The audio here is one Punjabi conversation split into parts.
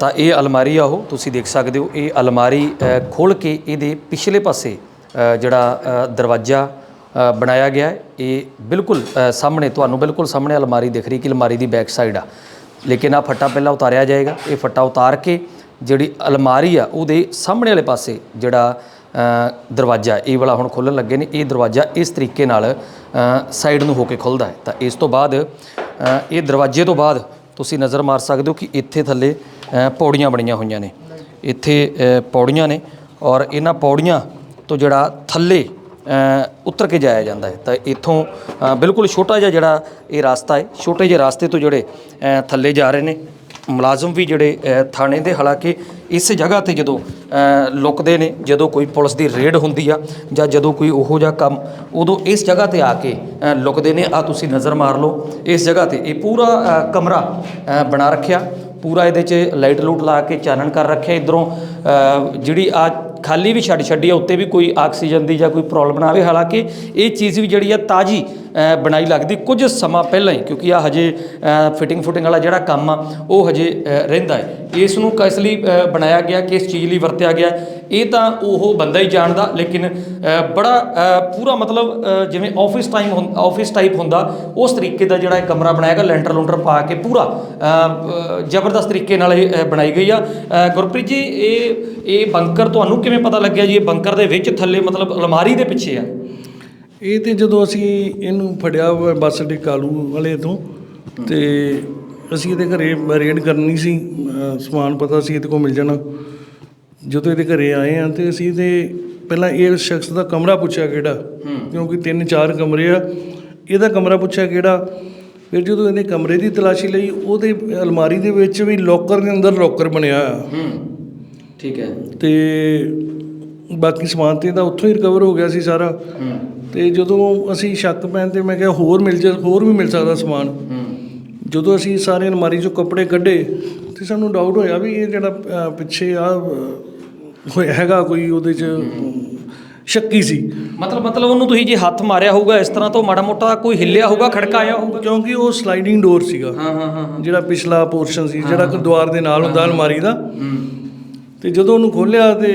ਤਾਂ ਇਹ ਅਲਮਾਰੀ ਆ ਉਹ, ਤੁਸੀਂ ਦੇਖ ਸਕਦੇ ਹੋ, ਇਹ ਅਲਮਾਰੀ ਖੋਲ ਕੇ ਇਹਦੇ ਪਿਛਲੇ ਪਾਸੇ ਜਿਹੜਾ ਦਰਵਾਜ਼ਾ ਬਣਾਇਆ ਗਿਆ ਹੈ। ਇਹ ਬਿਲਕੁਲ ਸਾਹਮਣੇ, ਤੁਹਾਨੂੰ ਬਿਲਕੁਲ ਸਾਹਮਣੇ ਅਲਮਾਰੀ ਦਿਖ ਰਹੀ ਕਿ ਅਲਮਾਰੀ ਦੀ ਬੈਕ ਸਾਈਡ ਆ। ਲੇਕਿਨ ਆ ਫੱਟਾ ਪਹਿਲਾਂ ਉਤਾਰਿਆ ਜਾਏਗਾ, ਇਹ ਫੱਟਾ ਉਤਾਰ ਕੇ ਜਿਹੜੀ ਅਲਮਾਰੀ ਆ, ਉਹਦੇ ਸਾਹਮਣੇ ਵਾਲੇ ਪਾਸੇ ਜਿਹੜਾ ਦਰਵਾਜ਼ਾ, ਇਹ ਵਾਲਾ ਹੁਣ ਖੋਲਣ ਲੱਗੇ ਨੇ, ਇਹ ਦਰਵਾਜ਼ਾ ਇਸ ਤਰੀਕੇ ਨਾਲ ਸਾਈਡ ਨੂੰ ਹੋ ਕੇ ਖੁੱਲਦਾ ਹੈ। ਤਾਂ ਇਸ ਤੋਂ ਬਾਅਦ ਇਹ ਦਰਵਾਜ਼ੇ ਤੋਂ ਬਾਅਦ ਤੁਸੀਂ ਨਜ਼ਰ ਮਾਰ ਸਕਦੇ ਹੋ ਕਿ ਇੱਥੇ ਥੱਲੇ ਪੌੜੀਆਂ ਬਣੀਆਂ ਹੋਈਆਂ ਨੇ। ਇੱਥੇ ਪੌੜੀਆਂ ਨੇ ਔਰ ਇਹਨਾਂ ਪੌੜੀਆਂ ਤੋਂ ਜਿਹੜਾ ਥੱਲੇ ਉਤਰ ਕੇ ਜਾਇਆ ਜਾਂਦਾ ਹੈ। ਤਾਂ ਇੱਥੋਂ ਬਿਲਕੁਲ ਛੋਟਾ ਜਿਹਾ ਜਿਹੜਾ ਇਹ ਰਸਤਾ ਹੈ, ਛੋਟੇ ਜਿਹੇ ਰਸਤੇ ਤੋਂ ਜਿਹੜੇ ਥੱਲੇ ਜਾ ਰਹੇ ਨੇ। ਮੁਲਾਜ਼ਮ ਵੀ ਜਿਹੜੇ ਥਾਣੇ ਦੇ ਹਾਲਾਂਕਿ ਇਸ ਜਗ੍ਹਾ ਤੇ ਜਦੋਂ ਲੁਕਦੇ ਨੇ, ਜਦੋਂ ਕੋਈ ਪੁਲਿਸ ਦੀ ਰੇਡ ਹੁੰਦੀ ਆ ਜਾਂ ਜਦੋਂ ਕੋਈ ਉਹੋ ਜਿਹਾ ਕੰਮ, ਉਦੋਂ ਇਸ ਜਗ੍ਹਾ ਤੇ ਆ ਕੇ ਲੁਕਦੇ ਨੇ ਆ ਤੁਸੀਂ ਨਜ਼ਰ ਮਾਰ ਲਓ, ਇਸ ਜਗ੍ਹਾ ਤੇ ਇਹ ਪੂਰਾ ਕਮਰਾ ਬਣਾ ਰੱਖਿਆ, ਪੂਰਾ ਇਹਦੇ 'ਚ ਲਾਈਟ ਲੂਟ ਲਾ ਕੇ ਚਾਨਣ ਕਰ ਰੱਖਿਆ ਇਧਰੋਂ ਜਿਹੜੀ ਆ ਖਾਲੀ ਵੀ ਛੱਡ ਛੱਡੀ ਆ, ਉੱਤੇ ਵੀ ਕੋਈ ਆਕਸੀਜਨ ਦੀ ਜਾਂ ਕੋਈ ਪ੍ਰੋਬਲਮ ਨਾ ਆਵੇ, ਹਾਲਾਂਕਿ ਇਹ ਚੀਜ਼ ਵੀ ਜਿਹੜੀ ਆ ਤਾਜੀ ਬਣਾਈ ਲੱਗਦੀ ਕੁਝ ਸਮਾਂ ਪਹਿਲਾਂ ਹੀ, ਕਿਉਂਕਿ ਆ ਹਜੇ ਫਿਟਿੰਗ ਫੁਟਿੰਗ ਵਾਲਾ ਜਿਹੜਾ ਕੰਮ ਆ, ਉਹ ਹਜੇ ਰਹਿੰਦਾ ਹੈ। ਇਸ ਨੂੰ ਕਿਸ ਲਈ ਬਣਾਇਆ ਗਿਆ, ਕਿਸ ਚੀਜ਼ ਲਈ ਵਰਤਿਆ ਗਿਆ, ਇਹ ਤਾਂ ਉਹ ਬੰਦਾ ਹੀ ਜਾਣਦਾ, ਲੇਕਿਨ ਬੜਾ ਪੂਰਾ ਮਤਲਬ ਜਿਵੇਂ ਆਫਿਸ ਟਾਈਮ ਆਫਿਸ ਟਾਈਪ ਹੁੰਦਾ, ਉਸ ਤਰੀਕੇ ਦਾ ਜਿਹੜਾ ਇਹ ਕਮਰਾ ਬਣਾਇਆ ਗਿਆ, ਲੈਂਟਰ ਲੂੰਟਰ ਪਾ ਕੇ ਪੂਰਾ ਜ਼ਬਰਦਸਤ ਤਰੀਕੇ ਨਾਲ ਇਹ ਬਣਾਈ ਗਈ ਆ। ਗੁਰਪ੍ਰੀਤ ਜੀ, ਇਹ ਇਹ ਬੰਕਰ ਤੁਹਾਨੂੰ ਕਿਵੇਂ ਪਤਾ ਲੱਗਿਆ ਜੀ? ਇਹ ਬੰਕਰ ਦੇ ਵਿੱਚ ਥੱਲੇ ਮਤਲਬ ਅਲਮਾਰੀ ਦੇ ਪਿੱਛੇ ਆ। ਇਹ ਤੇ ਜਦੋਂ ਅਸੀਂ ਇਹਨੂੰ ਫੜਿਆ ਬੱਸ ਅੱਡੇ ਕਾਲੂ ਵਾਲੇ ਤੋਂ ਤੇ ਅਸੀਂ ਇਹਦੇ ਘਰੇ ਰੇਡ ਕਰਨੀ ਸੀ ਸਮਾਨ ਪਤਾ ਸੀ ਇਹਦੇ ਕੋਲ ਮਿਲ ਜਾਣਾ। ਜਦੋਂ ਇਹਦੇ ਘਰੇ ਆਏ ਆ ਤੇ ਅਸੀਂ ਤੇ ਪਹਿਲਾਂ ਇਹ ਸ਼ਖਸ ਦਾ ਕਮਰਾ ਪੁੱਛਿਆ ਕਿਹੜਾ ਕਿਉਂਕਿ ਤਿੰਨ ਚਾਰ ਕਮਰੇ ਆ। ਇਹਦਾ ਕਮਰਾ ਪੁੱਛਿਆ ਕਿਹੜਾ ਫਿਰ ਜਦੋਂ ਇਹਨੇ ਕਮਰੇ ਦੀ ਤਲਾਸ਼ੀ ਲਈ ਉਹਦੇ ਅਲਮਾਰੀ ਦੇ ਵਿੱਚ ਵੀ ਲੋਕਰ ਦੇ ਅੰਦਰ ਲੋਕਰ ਬਣਿਆ ਆ। ਹੂੰ ਠੀਕ ਹੈ। ਤੇ ਬਾਕੀ ਸਮਾਨ ਤੇ ਇਹਦਾ ਉੱਥੋਂ ਹੀ ਰਿਕਵਰ ਹੋ ਗਿਆ ਸੀ ਸਾਰਾ। ਹੂੰ। ਤੇ ਜਦੋਂ ਅਸੀਂ ਸ਼ੱਕ ਪੈਣ ਤੇ ਮੈਂ ਕਿਹਾ ਹੋਰ ਮਿਲ ਜਾ ਹੋਰ ਵੀ ਮਿਲ ਸਕਦਾ ਸਮਾਨ। ਜਦੋਂ ਅਸੀਂ ਸਾਰੇ ਅਲਮਾਰੀ ਚੋਂ ਕੱਪੜੇ ਕੱਢੇ ਤੇ ਸਾਨੂੰ ਡਾਊਟ ਹੋਇਆ ਵੀ ਇਹ ਜਿਹੜਾ ਪਿੱਛੇ ਆ ਹੋਇਆ ਹੈਗਾ ਕੋਈ ਉਹਦੇ ਚ ਸ਼ੱਕੀ ਸੀ। ਮਤਲਬ ਮਤਲਬ ਉਹਨੂੰ ਤੁਸੀਂ ਜੇ ਹੱਥ ਮਾਰਿਆ ਹੋਊਗਾ ਇਸ ਤਰ੍ਹਾਂ ਤੋਂ ਮਾੜਾ ਮੋਟਾ ਕੋਈ ਹਿੱਲਿਆ ਹੋਊਗਾ ਖੜਕਾਇਆ ਹੋਊਗਾ? ਕਿਉਂਕਿ ਉਹ ਸਲਾਈਡਿੰਗ ਡੋਰ ਸੀਗਾ। ਹਾਂ ਹਾਂ ਹਾਂ ਜਿਹੜਾ ਪਿਛਲਾ ਪੋਰਸ਼ਨ ਸੀ ਜਿਹੜਾ ਕਿ ਦੁਆਰ ਦੇ ਨਾਲ ਹੁੰਦਾ ਅਲਮਾਰੀ ਦਾ। ਤੇ ਜਦੋਂ ਉਹਨੂੰ ਖੋਲ੍ਹਿਆ ਤੇ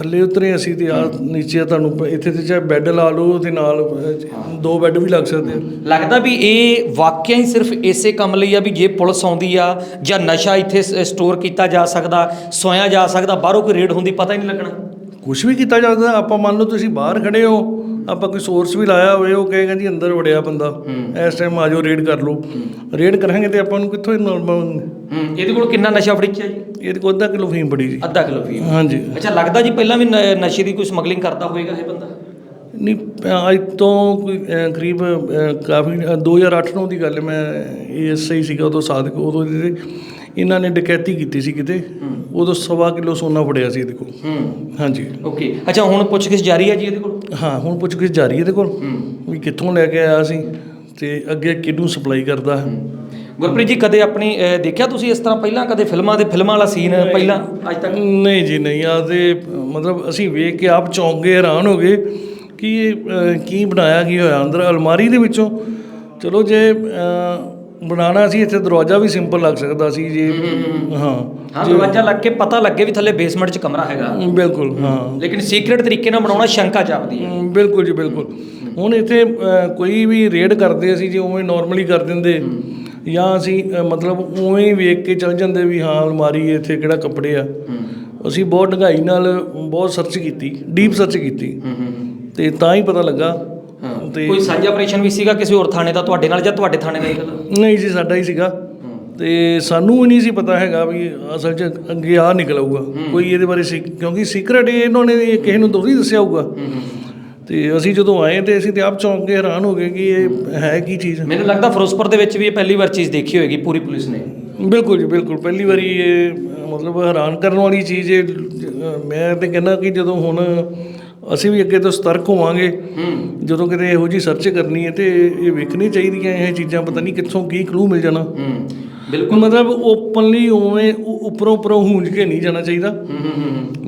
ਥੱਲੇ ਉਤਰੇ ਅਸੀਂ ਤੇ ਆ ਨੀਚੇ ਤੁਹਾਨੂੰ ਇੱਥੇ ਤੇ ਚਾਹੇ ਬੈੱਡ ਲਾ ਲਓ ਤੇ ਨਾਲ ਦੋ ਬੈੱਡ ਵੀ ਲੱਗ ਸਕਦੇ ਆ। ਲੱਗਦਾ ਵੀ ਇਹ ਵਾਕਿਆ ਹੀ ਸਿਰਫ ਇਸੇ ਕੰਮ ਲਈ ਆ ਵੀ ਜੇ ਪੁਲਿਸ ਆਉਂਦੀ ਆ ਜਾਂ ਨਸ਼ਾ ਇੱਥੇ ਸਟੋਰ ਕੀਤਾ ਜਾ ਸਕਦਾ ਸੋਇਆ ਜਾ ਸਕਦਾ ਬਾਹਰੋਂ ਕੋਈ ਰੇਡ ਹੁੰਦੀ ਪਤਾ ਹੀ ਨਹੀਂ ਲੱਗਣਾ। ਕੁਝ ਵੀ ਕੀਤਾ ਜਾ ਸਕਦਾ ਆਪਾਂ ਮੰਨ ਲਓ ਤੁਸੀਂ ਬਾਹਰ ਖੜੇ ਹੋ ਆਪਾਂ ਕੋਈ ਸੋਰਸ ਵੀ ਲਾਇਆ ਹੋਵੇ ਉਹ ਕਹੇਗਾ ਜੀ ਅੰਦਰ ਵੜਿਆ ਬੰਦਾ। ਇਸ ਟਾਈਮ ਆ ਜਾਓ ਰੇਡ ਕਰ ਲਓ। ਰੇਡ ਕਰਾਂਗੇ ਤੇ ਆਪਾਂ ਨੂੰ ਕਿੱਥੋਂ ਨੋਰਮਲ ਹੂੰ ਇਹਦੇ ਕੋਲ ਕਿੰਨਾ ਨਸ਼ਾ ਫੜਿਆ ਜੀ? ਇਹਦੇ ਕੋਲ ਅੱਧਾ ਕਿਲੋ ਫੀਮ ਬੜੀ ਜੀ। ਅੱਧਾ ਕਿਲੋ ਫੀਮ ਹਾਂਜੀ। ਅੱਛਾ ਲੱਗਦਾ ਜੀ ਪਹਿਲਾਂ ਵੀ ਨਸ਼ੇ ਦੀ ਕੋਈ ਸਮਗਲਿੰਗ ਕਰਦਾ ਹੋਵੇਗਾ ਇਹ ਬੰਦਾ? ਨਹੀਂ ਅੱਜ ਤੋਂ ਕਰੀਬ ਕਾਫੀ 2008 ਦੀ ਗੱਲ ਹੈ, ਮੈਂ ਏਐਸਆਈ ਸੀਗਾ ਉਦੋਂ ਸਾਦਕ ਉਦੋਂ ਇਹਦੇ ਇਹਨਾਂ ਨੇ ਡਕੈਤੀ ਕੀਤੀ ਸੀ ਕਿਤੇ ਉਦੋਂ ਸਵਾ ਕਿਲੋ ਸੋਨਾ ਫੜਿਆ ਸੀ ਇਹਦੇ ਕੋਲ। ਹੂੰ। ਹਾਂਜੀ। ਓਕੇ। ਅੱਛਾ ਹੁਣ ਪੁੱਛਗਿੱਛ ਜਾਰੀ ਹੈ ਜੀ ਇਹਦੇ ਕੋਲ? ਹਾਂ ਹੁਣ ਪੁੱਛਗਿੱਛ ਜਾਰੀ ਹੈ ਇਹਦੇ ਕੋਲ। ਵੀ ਕਿੱਥੋਂ ਲੈ ਕੇ ਆਇਆ ਸੀ ਤੇ ਅੱਗੇ ਕਿਹਨੂੰ ਸਪਲਾਈ ਕਰਦਾ ਹੈ। ਗੁਰਪ੍ਰੀਤ ਜੀ ਕਦੇ ਆਪਣੀ ਦੇਖਿਆ ਤੁਸੀਂ ਇਸ ਤਰ੍ਹਾਂ ਪਹਿਲਾਂ? ਕਦੇ ਫਿਲਮਾਂ ਦੇ ਫਿਲਮਾਂ ਵਾਲਾ ਸੀਨ ਪਹਿਲਾਂ ਅੱਜ ਤੱਕ? ਨਹੀਂ ਜੀ ਨਹੀਂ। ਆ ਤੇ ਮਤਲਬ ਅਸੀਂ ਵੇਖ ਕੇ ਆਪ ਚੌਂਕ ਗਏ ਹੈਰਾਨ ਹੋ ਗਏ ਕਿ ਇਹ ਕੀ ਬਣਾਇਆ ਕੀ ਹੋਇਆ? ਅੰਦਰ ਅਲਮਾਰੀ ਦੇ ਵਿੱਚੋਂ। ਚਲੋ ਜੇ ਅਹ, ਬਣਾਉਣਾ ਸੀ ਇੱਥੇ ਦਰਵਾਜ਼ਾ ਵੀ ਸਿੰਪਲ ਲੱਗ ਸਕਦਾ ਸੀ ਜੇ ਹਾਂ ਹਾਂ ਦਰਵਾਜ਼ਾ ਲੱਗ ਕੇ ਪਤਾ ਲੱਗੇ ਵੀ ਥੱਲੇ ਬੇਸਮੈਂਟ 'ਚ ਕਮਰਾ ਹੈਗਾ। ਬਿਲਕੁਲ ਹਾਂ। ਲੇਕਿਨ ਸੀਕ੍ਰੀਟ ਤਰੀਕੇ ਨਾਲ ਬਣਾਉਣਾ ਸ਼ੰਕਾ ਜਾਪਦੀ ਹੈ। ਬਿਲਕੁਲ ਜੀ ਬਿਲਕੁਲ। ਹੁਣ ਇੱਥੇ ਕੋਈ ਵੀ ਰੇਡ ਕਰਦੇ ਅਸੀਂ ਜੇ ਉਵੇਂ ਨਾਰਮਲੀ ਕਰ ਦਿੰਦੇ ਜਾਂ ਅਸੀਂ ਮਤਲਬ ਉਵੇਂ ਹੀ ਵੇਖ ਕੇ ਚੱਲ ਜਾਂਦੇ ਵੀ ਹਾਂ ਅਲਮਾਰੀ ਇੱਥੇ ਕਿਹੜਾ ਕੱਪੜੇ ਆ। ਅਸੀਂ ਬਹੁਤ ਡੂੰਘਾਈ ਨਾਲ ਬਹੁਤ ਸਰਚ ਕੀਤੀ ਡੀਪ ਸਰਚ ਕੀਤੀ। ਤੇ ਤਾਂ ਹੀ ਪਤਾ ਲੱਗਾ ਤੇ ਕੋਈ ਸਾਂਝਾ ਆਪਰੇਸ਼ਨ ਵੀ ਸੀਗਾ ਕਿਸੇ ਹੋਰ ਥਾਣੇ ਦਾ ਤੁਹਾਡੇ ਨਾਲ ਜਾਂ ਤੁਹਾਡੇ ਥਾਣੇ ਇਹ ਗੱਲ ਨਹੀਂ ਜੀ ਸਾਡਾ ਹੀ ਸੀਗਾ। ਤੇ ਸਾਨੂੰ ਵੀ ਨਹੀਂ ਸੀ ਪਤਾ ਹੈਗਾ ਵੀ ਅਸਲ 'ਚ ਅੱਗੇ ਆ ਨਿਕਲ ਆਊਗਾ। ਕੋਈ ਇਹਦੇ ਬਾਰੇ ਸੀ ਕਿਉਂਕਿ ਸੀਕ੍ਰੇਟ ਇਹਨਾਂ ਨੇ ਕਿਸੇ ਨੂੰ ਥੋੜ੍ਹੀ ਦੱਸਿਆ ਹੋਊਗਾ। ਤੇ ਅਸੀਂ ਜਦੋਂ ਆਏ ਤੇ ਅਸੀਂ ਤੇ ਆਪ ਚੌਂਕ ਕੇ ਹੈਰਾਨ ਹੋ ਗਏ ਕਿ ਇਹ ਹੈ ਕੀ ਚੀਜ਼। ਮੈਨੂੰ ਲੱਗਦਾ ਫਿਰੋਜ਼ਪੁਰ ਦੇ ਵਿੱਚ ਵੀ ਇਹ ਪਹਿਲੀ ਵਾਰ ਚੀਜ਼ ਦੇਖੀ ਹੋਏਗੀ ਪੂਰੀ ਪੁਲਿਸ ਨੇ। ਬਿਲਕੁਲ ਜੀ ਬਿਲਕੁਲ। ਪਹਿਲੀ ਵਾਰੀ ਇਹ ਮਤਲਬ ਹੈਰਾਨ ਕਰਨ ਵਾਲੀ ਚੀਜ਼ ਇਹ ਅ, ਮੈਂ ਤੇ ਕਹਿੰਦਾ ਕਿ ਜਦੋਂ ਹੁਣ ਅਸੀਂ ਵੀ ਅੱਗੇ ਤੋਂ ਸਤਰਕ ਹੋਵਾਂਗੇ। ਜਦੋਂ ਕਿਤੇ ਇਹੋ ਜੀ ਸਰਚ ਕਰਨੀ ਹੈ ਤੇ ਇਹ ਵੇਖਣੀ ਚਾਹੀਦੀਆਂ ਇਹ ਚੀਜ਼ਾਂ ਪਤਾ ਨਹੀਂ ਕਿੱਥੋਂ ਕੀ ਕਲੂ ਮਿਲ ਜਾਣਾ। ਬਿਲਕੁਲ। ਮਤਲਬ ਓਪਨਲੀ ਉਵੇਂ ਉੱਪਰੋਂ ਉੱਪਰੋਂ ਹੂੰਜ ਕੇ ਨਹੀਂ ਜਾਣਾ ਚਾਹੀਦਾ।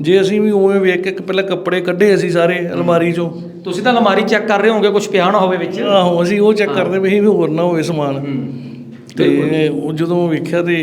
ਜੇ ਅਸੀਂ ਵੀ ਉਵੇਂ ਵੇਖ ਕੇ ਪਹਿਲਾਂ ਕੱਪੜੇ ਕੱਢੇ ਅਸੀਂ ਸਾਰੇ ਅਲਮਾਰੀ ਚੋਂ। ਤੁਸੀਂ ਤਾਂ ਅਲਮਾਰੀ ਚੈੱਕ ਕਰ ਰਹੇ ਹੋਵੋਗੇ ਕੁਝ ਪਿਆ ਨਾ ਹੋਵੇ ਵਿੱਚ। ਆਹੋ ਅਸੀਂ ਉਹ ਚੈੱਕ ਕਰਦੇ ਵੀ ਹੋਰ ਨਾ ਹੋਵੇ ਸਮਾਨ। ਤੇ ਉਹ ਜਦੋਂ ਵੇਖਿਆ ਤੇ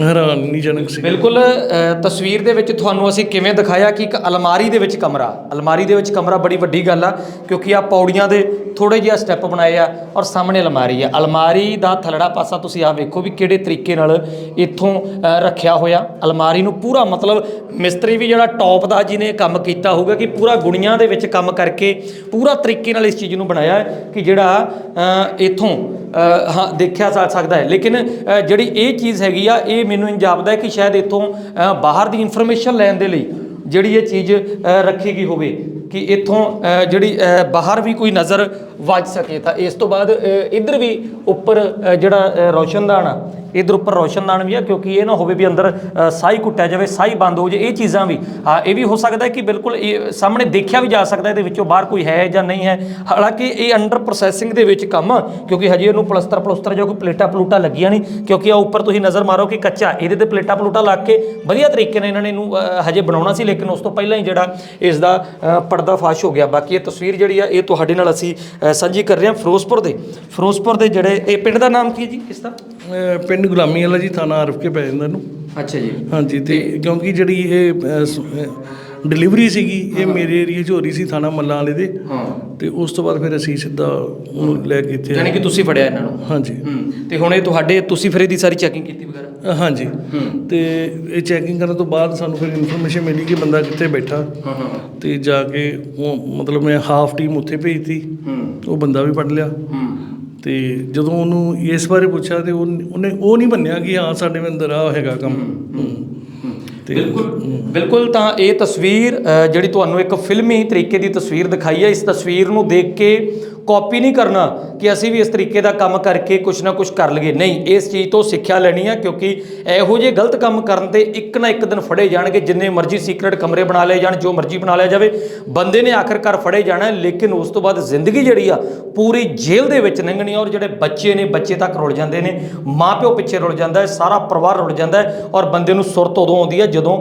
ਹੈਰਾਨੀਜਨਕ ਸੀ ਬਿਲਕੁਲ ਅ, ਤਸਵੀਰ ਦੇ ਵਿੱਚ ਤੁਹਾਨੂੰ ਅਸੀਂ ਕਿਵੇਂ ਦਿਖਾਇਆ ਕਿ ਇੱਕ ਅਲਮਾਰੀ ਦੇ ਵਿੱਚ ਕਮਰਾ ਅਲਮਾਰੀ ਦੇ ਵਿੱਚ ਕਮਰਾ ਬੜੀ ਵੱਡੀ ਗੱਲ ਆ ਕਿਉਂਕਿ ਆ ਪੌੜੀਆਂ ਦੇ ਥੋੜੇ ਜਿਹਾ ਸਟੈਪ ਬਣਾਏ ਆ ਔਰ ਸਾਹਮਣੇ ਅਲਮਾਰੀ ਆ। ਅਲਮਾਰੀ ਦਾ ਥਲੜਾ ਪਾਸਾ ਤੁਸੀਂ ਆ ਵੇਖੋ ਵੀ ਕਿਹੜੇ ਤਰੀਕੇ ਨਾਲ ਇੱਥੋਂ ਅ, ਰੱਖਿਆ ਹੋਇਆ। ਅਲਮਾਰੀ ਨੂੰ ਪੂਰਾ ਮਤਲਬ ਮਿਸਤਰੀ ਵੀ ਜਿਹੜਾ ਟੌਪ ਦਾ ਜਿਹਨੇ ਕੰਮ ਕੀਤਾ ਹੋਊਗਾ ਕਿ ਪੂਰਾ ਗੁਣੀਆਂ ਦੇ ਵਿੱਚ ਕੰਮ ਕਰਕੇ ਪੂਰਾ ਤਰੀਕੇ ਨਾਲ ਇਸ ਚੀਜ਼ ਨੂੰ ਬਣਾਇਆ ਹੈ ਕਿ ਜਿਹੜਾ ਅ, ਇੱਥੋਂ ਅ, ਹਾਂ ਦੇਖਿਆ ਜਾ ਸਕਦਾ ਹੈ। ਲੇਕਿਨ ਅ, ਜਿਹੜੀ ਇਹ ਚੀਜ਼ ਹੈਗੀ ਆ ਇਹ ਮੈਨੂੰ ਇੰਜ ਜਾਪਦਾ ਕਿ ਸ਼ਾਇਦ ਇੱਥੋਂ ਬਾਹਰ ਦੀ ਇਨਫੋਰਮੇਸ਼ਨ ਲੈਣ ਦੇ ਲਈ ਜਿਹੜੀ ਇਹ ਚੀਜ਼ ਰੱਖੀ ਗਈ ਹੋਵੇ ਕਿ ਇੱਥੋਂ ਜਿਹੜੀ ਬਾਹਰ ਵੀ ਕੋਈ ਨਜ਼ਰ ਵੱਜ ਸਕੇ। ਤਾਂ ਇਸ ਤੋਂ ਬਾਅਦ ਇੱਧਰ ਵੀ ਉੱਪਰ ਜਿਹੜਾ ਰੌਸ਼ਨਦਾਨ ਆ ਇਧਰ ਉੱਪਰ ਰੌਸ਼ਨਦਾਨ ਵੀ ਆ ਕਿਉਂਕਿ ਇਹ ਨਾ ਹੋਵੇ ਵੀ ਅੰਦਰ ਅ, ਸਾਈ ਕੁੱਟਿਆ ਜਾਵੇ ਸਾਈ ਬੰਦ ਹੋ ਜੇ ਇਹ ਚੀਜ਼ਾਂ ਵੀ। ਹਾਂ ਇਹ ਵੀ ਹੋ ਸਕਦਾ ਹੈ ਕਿ ਬਿਲਕੁਲ ਇਹ ਸਾਹਮਣੇ ਦੇਖਿਆ ਵੀ ਜਾ ਸਕਦਾ ਇਹਦੇ ਵਿੱਚੋਂ ਬਾਹਰ ਕੋਈ ਹੈ ਜਾਂ ਨਹੀਂ ਹੈ। ਹਾਲਾਂਕਿ ਇਹ ਅੰਡਰ ਪ੍ਰੋਸੈਸਿੰਗ ਦੇ ਵਿੱਚ ਕੰਮ ਕਿਉਂਕਿ ਹਜੇ ਇਹਨੂੰ ਪਲਸਤਰ ਪਲਸਤਰ ਜੋ ਕੋਈ ਪਲੇਟਾਂ ਪਲੂਟਾਂ ਲੱਗੀਆਂ ਨਹੀਂ ਕਿਉਂਕਿ ਆ ਉੱਪਰ ਤੁਸੀਂ ਨਜ਼ਰ ਮਾਰੋ ਕਿ ਕੱਚਾ ਇਹਦੇ ਤੇ ਪਲੇਟਾਂ ਪਲੂਟਾਂ ਲੱਗ ਕੇ ਵਧੀਆ ਤਰੀਕੇ ਨਾਲ ਇਹਨਾਂ ਨੇ ਇਹਨੂੰ ਹਜੇ ਬਣਾਉਣਾ ਸੀ ਲੇਕਿਨ ਉਸ ਤੋਂ ਪਹਿਲਾਂ ਹੀ ਜਿਹੜਾ ਇਸ ਦਾ ਅ, ਪਰਦਾਫਾਸ਼ ਹੋ ਗਿਆ। ਬਾਕੀ ਇਹ ਤਸਵੀਰ ਜਿਹੜੀ ਆ ਇਹ ਤੁਹਾਡੇ ਨਾਲ ਅਸੀਂ ਸਾਂਝੀ ਕਰ ਰਹੇ ਹਾਂ ਫਿਰੋਜ਼ਪੁਰ ਦੇ। ਫਿਰੋਜ਼ਪੁਰ ਦੇ ਜਿਹੜੇ ਇਹ ਪਿੰਡ ਦਾ ਨਾਮ ਕੀ ਹੈ ਜੀ? ਇਸ ਦਾ? ਪਿੰਡ ਗੁਲਾਮੀ ਵਾਲਾ ਜੀ ਥਾਣਾ ਆਰਫ ਕੇ ਪੈ ਜਾਂਦਾ ਇਹਨੂੰ। ਅੱਛਾ ਜੀ। ਹਾਂਜੀ ਤੇ ਕਿਉਂਕਿ ਜਿਹੜੀ ਇਹ ਡਿਲੀਵਰੀ ਸੀਗੀ ਇਹ ਮੇਰੇ ਏਰੀਆ 'ਚ ਹੋ ਰਹੀ ਸੀ ਥਾਣਾ ਮੱਲਾਂ ਵਾਲੇ ਦੇ। ਹਾਂ। ਤੇ ਉਸ ਤੋਂ ਬਾਅਦ ਫਿਰ ਅਸੀਂ ਸਿੱਧਾ ਉਹਨੂੰ ਲੈ ਕੇ ਇੱਥੇ ਯਾਨੀ ਕਿ ਤੁਸੀਂ ਫੜਿਆ ਇਹਨਾਂ ਨੂੰ? ਹਾਂਜੀ। ਹੂੰ। ਤੇ ਹੁਣ ਇਹ ਤੁਹਾਡੇ ਤੁਸੀਂ ਫਿਰ ਇਹਦੀ ਸਾਰੀ ਚੈਕਿੰਗ ਕੀਤੀ ਵਗੈਰਾ? ਹਾਂਜੀ। ਤੇ ਇਹ ਚੈਕਿੰਗ ਕਰਨ ਤੋਂ ਬਾਅਦ ਸਾਨੂੰ ਫਿਰ ਇਨਫੋਰਮੇਸ਼ਨ ਮਿਲੀ ਕਿ ਬੰਦਾ ਕਿੱਥੇ ਬੈਠਾ। ਹਾਂ ਹਾਂ। ਤੇ ਜਾ ਕੇ ਉਹ ਮਤਲਬ ਮੈਂ ਹਾਫ ਟੀਮ ਉੱਥੇ ਭੇਜਤੀ। ਹੂੰ। ਉਹ ਬੰਦਾ ਵੀ ਫੜ ਲਿਆ। ਹੂੰ। ਤੇ ਜਦੋਂ ਉਹਨੂੰ ਇਸ ਬਾਰੇ ਪੁੱਛਿਆ ਤੇ ਉਹ- ਉਹਨੇ ਉਹ ਨਹੀਂ ਮੰਨਿਆ ਕਿ ਹਾਂ ਸਾਡੇ ਅੰਦਰ ਆ ਹੈਗਾ ਕੰਮ। ਬਿਲਕੁਲ ਬਿਲਕੁਲ ਤਾਂ ਇਹ ਤਸਵੀਰ ਜਿਹੜੀ ਤੁਹਾਨੂੰ ਇੱਕ ਫਿਲਮੀ ਤਰੀਕੇ ਦੀ ਤਸਵੀਰ ਦਿਖਾਈ ਹੈ ਇਸ ਤਸਵੀਰ ਨੂੰ ਦੇਖ ਕੇ ਕਾਪੀ ਨਹੀਂ ਕਰਨਾ ਕਿ ਅਸੀਂ ਵੀ ਇਸ ਤਰੀਕੇ ਦਾ ਕੰਮ ਕਰਕੇ ਕੁਝ ਨਾ ਕੁਝ ਕਰ ਲਈਏ। ਨਹੀਂ, ਇਸ ਚੀਜ਼ ਤੋਂ ਸਿੱਖਿਆ ਲੈਣੀ ਹੈ ਕਿਉਂਕਿ ਇਹੋ ਜਿਹੇ ਗਲਤ ਕੰਮ ਕਰਨ ਤੇ ਇੱਕ ਨਾ ਇੱਕ ਦਿਨ ਫੜੇ ਜਾਣਗੇ, ਜਿੰਨੇ ਮਰਜ਼ੀ ਸੀਕ੍ਰੇਟ ਕਮਰੇ ਬਣਾ ਲਏ ਜਾਣ, ਜੋ ਮਰਜ਼ੀ ਬਣਾ ਲਿਆ ਜਾਵੇ। ਬੰਦੇ ਨੇ ਆਖਰਕਾਰ ਫੜੇ ਜਾਣਾ, ਲੇਕਿਨ ਉਸ ਤੋਂ ਬਾਅਦ ਜ਼ਿੰਦਗੀ ਜਿਹੜੀ ਆ, ਪੂਰੀ ਜੇਲ੍ਹ ਦੇ ਵਿੱਚ ਲੰਘਣੀ ਔਰ ਜਿਹੜੇ ਬੱਚੇ ਨੇ, ਬੱਚੇ ਤੱਕ ਰੁਲ ਜਾਂਦੇ ਨੇ, ਮਾਪਿਓ ਪਿੱਛੇ ਰੁਲ ਜਾਂਦਾ ਹੈ, ਸਾਰਾ ਪਰਿਵਾਰ ਰੁਲ ਜਾਂਦਾ ਹੈ, ਔਰ ਬੰਦੇ ਨੂੰ ਸੁਰਤ ਉਦੋਂ ਆਉਂਦੀ ਹੈ ਜਦੋਂ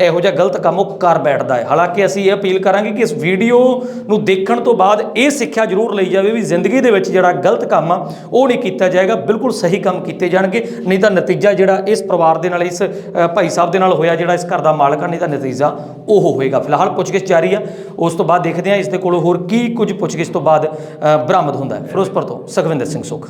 ਇਹੋ ਜਿਹਾ ਗਲਤ ਕੰਮ ਉਹ ਕਰ ਬੈਠਦਾ ਹੈ। ਹਾਲਾਂਕਿ ਅਸੀਂ ਇਹ ਅਪੀਲ ਕਰਾਂਗੇ ਕਿ ਇਸ ਵੀਡੀਓ ਨੂੰ ਦੇਖਣ ਤੋਂ ਬਾਅਦ ਇਹ ਸਿੱਖਿਆ ਜ਼ਰੂਰ ਲਈ ਜਾਵੇ ਵੀ ਜ਼ਿੰਦਗੀ ਦੇ ਵਿੱਚ ਜਿਹੜਾ ਗਲਤ ਕੰਮ ਆ, ਉਹ ਨਹੀਂ ਕੀਤਾ ਜਾਏਗਾ, ਬਿਲਕੁਲ ਸਹੀ ਕੰਮ ਕੀਤੇ ਜਾਣਗੇ। ਨਹੀਂ ਤਾਂ ਨਤੀਜਾ ਜਿਹੜਾ ਇਸ ਪਰਿਵਾਰ ਦੇ ਨਾਲ, ਇਸ ਭਾਈ ਸਾਹਿਬ ਦੇ ਨਾਲ ਹੋਇਆ ਜਿਹੜਾ ਇਸ ਘਰ ਦਾ ਮਾਲਕ ਆ, ਨਹੀਂ ਤਾਂ ਨਤੀਜਾ ਉਹ ਹੋਏਗਾ ਫਿਲਹਾਲ ਪੁੱਛਗਿੱਛ ਜਾਰੀ ਆ। ਉਸ ਤੋਂ ਬਾਅਦ ਦੇਖਦੇ ਹਾਂ ਇਸ ਦੇ ਕੋਲੋਂ ਹੋਰ ਕੀ ਕੁਝ ਪੁੱਛਗਿੱਛ ਤੋਂ ਬਾਅਦ ਬਰਾਮਦ ਹੁੰਦਾ ਹੈ। ਫਿਰੋਜ਼ਪੁਰ ਤੋਂ ਸੁਖਵਿੰਦਰ ਸਿੰਘ ਸੁਖ।